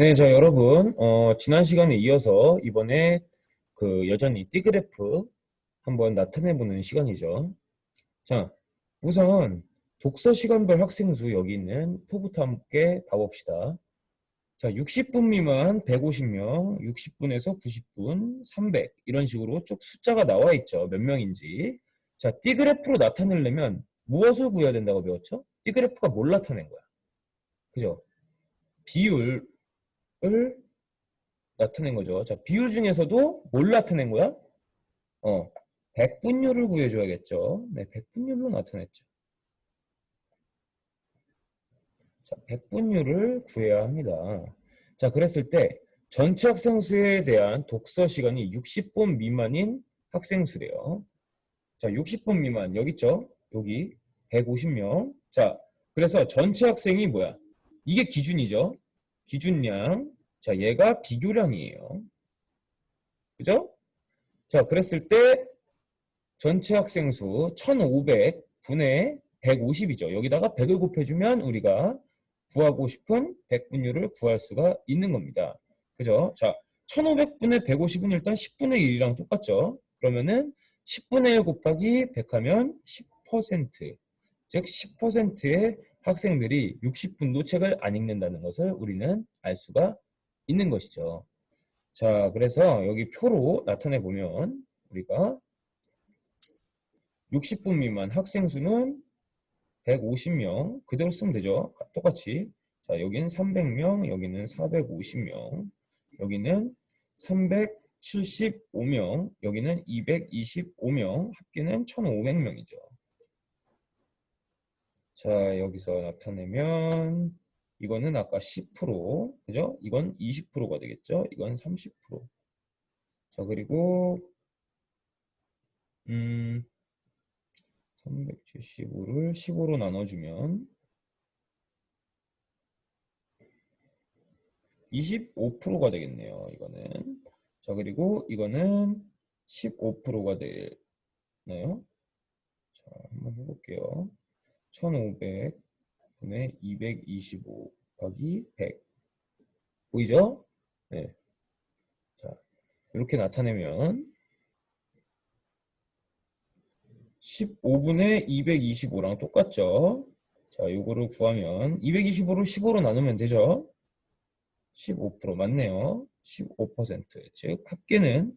네, 자, 여러분, 어, 지난 시간에 이어서 이번에 그 여전히 띠그래프 한번 나타내보는 시간이죠. 자, 우선 독서 시간별 학생 수 여기 있는 표부터 함께 봐봅시다. 자, 60분 미만 150명, 60분에서 90분, 300 이런 식으로 쭉 숫자가 나와 있죠. 몇 명인지. 자, 띠그래프로 나타내려면 무엇을 구해야 된다고 배웠죠? 띠그래프가 뭘 나타낸 거야? 그죠? 비율, 을 나타낸 거죠. 자, 비율 중에서도 뭘 나타낸 거야? 어, 백분율을 구해줘야겠죠. 네, 백분율로 나타냈죠. 자, 백분율을 구해야 합니다. 자, 그랬을 때 전체 학생 수에 대한 독서 시간이 60분 미만인 학생 수래요. 자, 60분 미만 여기 있죠? 여기 150명. 자, 그래서 전체 학생이 뭐야? 이게 기준이죠. 기준량. 자, 얘가 비교량이에요. 그죠? 자, 그랬을 때 전체 학생 수 1500 분의 150이죠. 여기다가 100을 곱해주면 우리가 구하고 싶은 100분율을 구할 수가 있는 겁니다. 그죠? 자, 1500분의 150은 일단 10분의 1이랑 똑같죠? 그러면은 10분의 1 곱하기 100 하면 10%. 즉, 10%의 학생들이 60분도 책을 안 읽는다는 것을 우리는 알 수가 있는 것이죠. 자, 그래서 여기 표로 나타내 보면 우리가 60분 미만 학생 수는 150명 그대로 쓰면 되죠. 똑같이. 자, 여기는 300명, 여기는 450명, 여기는 375명, 여기는 225명, 합계는 1500명이죠. 자, 여기서 나타내면 이거는 아까 10%, 그죠? 이건 20%가 되겠죠? 이건 30%. 자, 그리고 음 375를 15로 나눠주면 25%가 되겠네요. 이거는. 자, 그리고 이거는 15%가 되나요? 자, 한번 해볼게요. 1500분의 225 곱하기 100 보이죠? 네. 자, 이렇게 나타내면 15분의 225랑 똑같죠? 자, 요거를 구하면 225를 15로 나누면 되죠? 15% 맞네요. 15%. 즉 합계는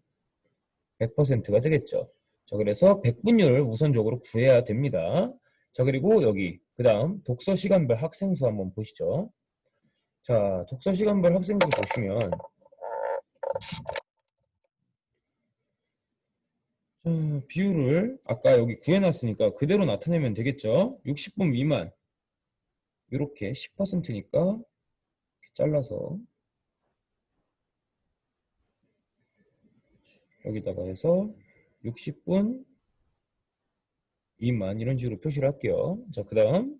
100%가 되겠죠. 자, 그래서 100분율을 우선적으로 구해야 됩니다. 자, 그리고 여기 그 다음 독서 시간별 학생 수 한번 보시죠. 자, 독서 시간별 학생 수 보시면 자, 비율을 아까 여기 구해놨으니까 그대로 나타내면 되겠죠. 60분 미만 이렇게 10%니까 잘라서 여기다가 해서 60분 미만 이런 식으로 표시를 할게요. 자, 그 다음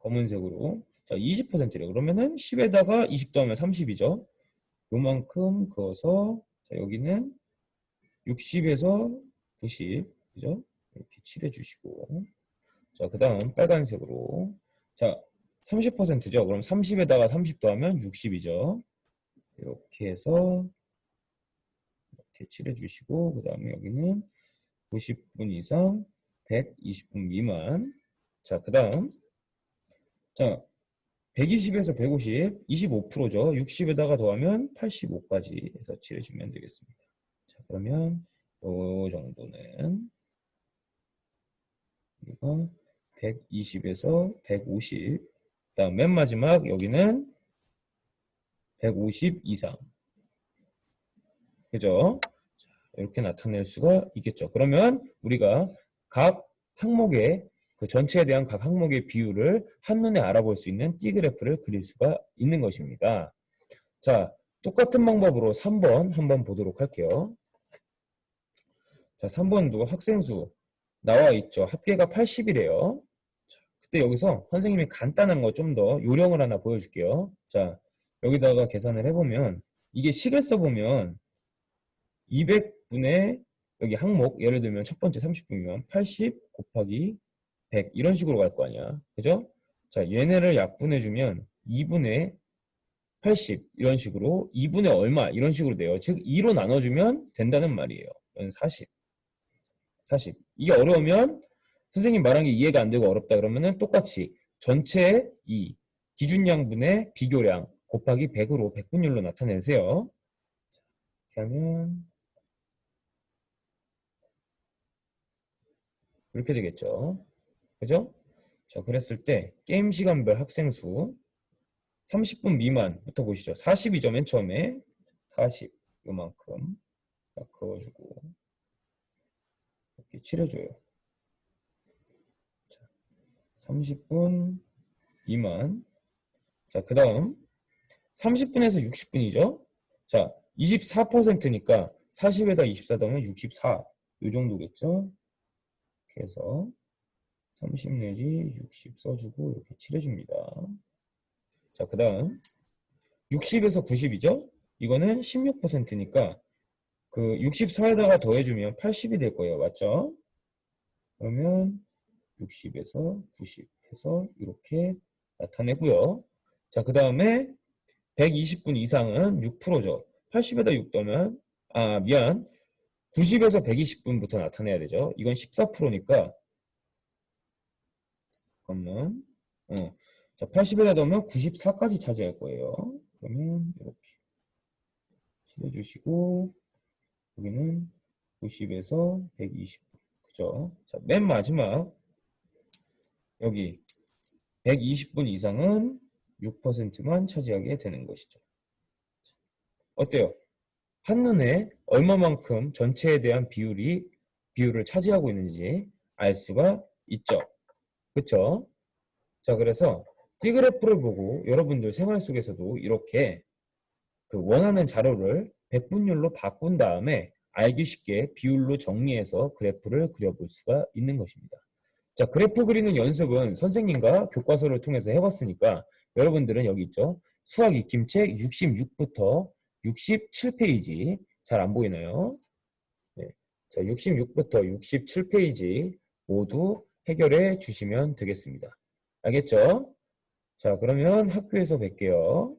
검은색으로 자, 20%래요. 그러면은 10에다가 20 더하면 30이죠. 요만큼 그어서 자, 여기는 60에서 90 그죠? 이렇게 칠해 주시고 자, 그 다음 빨간색으로 자, 30%죠. 그럼 30에다가 30 더하면 60이죠. 이렇게 해서 이렇게 칠해 주시고 그 다음에 여기는 90분 이상 120분 미만 자, 그 다음 자, 120에서 150, 25%죠. 60에다가 더하면 85까지 해서 칠해주면 되겠습니다. 자, 그러면 요 정도는 우리가 120에서 150, 그 다음 맨 마지막 여기는 150 이상. 그죠? 이렇게 나타낼 수가 있겠죠. 그러면 우리가 각 항목의 그 전체에 대한 각 항목의 비율을 한눈에 알아볼 수 있는 띠 그래프를 그릴 수가 있는 것입니다. 자, 똑같은 방법으로 3번 한번 보도록 할게요. 자, 3번도 학생수 나와 있죠. 합계가 80이래요. 자, 그때 여기서 선생님이 간단한 거 좀 더 요령을 하나 보여줄게요. 자, 여기다가 계산을 해보면 이게 식을 써보면 200분의 여기 항목 예를 들면 첫 번째 30분이면 80 곱하기 100 이런 식으로 갈 거 아니야. 그죠? 자, 얘네를 약분해 주면 2분의 80 이런 식으로 2분의 얼마 이런 식으로 돼요. 즉 2로 나눠 주면 된다는 말이에요. 이건 40. 40. 이게 어려우면 선생님 말한 게 이해가 안 되고 어렵다 그러면은 똑같이 전체 이 기준양분의 비교량 곱하기 100으로 백분율로 나타내세요. 하면 이렇게 되겠죠. 그죠? 자, 그랬을 때 게임 시간별 학생 수 30분 미만부터 보시죠. 42점 맨 처음에 40 요만큼 딱 그어주고 이렇게 칠해줘요. 자, 30분 미만 자, 그 다음 30분에서 60분이죠. 자, 24%니까 40에다 24 더하면 64. 이 정도겠죠. 해서 30 내지 60 써주고 이렇게 칠해줍니다. 자, 그 다음 60에서 90이죠? 이거는 16%니까 그 64에다가 더해주면 80이 될 거예요. 맞죠? 그러면 60에서 90 해서 이렇게 나타내고요. 자, 그 다음에 120분 이상은 6%죠. 80에다 6 더면 아 미안 90에서 120분부터 나타내야 되죠. 이건 14%니까 잠깐만 어. 자 80에다 넣으면 94까지 차지할 거예요. 그러면 이렇게 칠해주시고 여기는 90에서 120 그죠? 자, 맨 마지막 여기 120분 이상은 6%만 차지하게 되는 것이죠. 어때요? 한눈에 얼마만큼 전체에 대한 비율이 비율을 차지하고 있는지 알 수가 있죠. 그쵸? 자, 그래서 T그래프를 보고 여러분들 생활 속에서도 이렇게 그 원하는 자료를 백분율로 바꾼 다음에 알기 쉽게 비율로 정리해서 그래프를 그려볼 수가 있는 것입니다. 자, 그래프 그리는 연습은 선생님과 교과서를 통해서 해봤으니까 여러분들은 여기 있죠. 수학 익힘책 66부터 67페이지 잘 안 보이나요? 네. 자, 66부터 67페이지 모두 해결해 주시면 되겠습니다. 알겠죠? 자, 그러면 학교에서 뵐게요.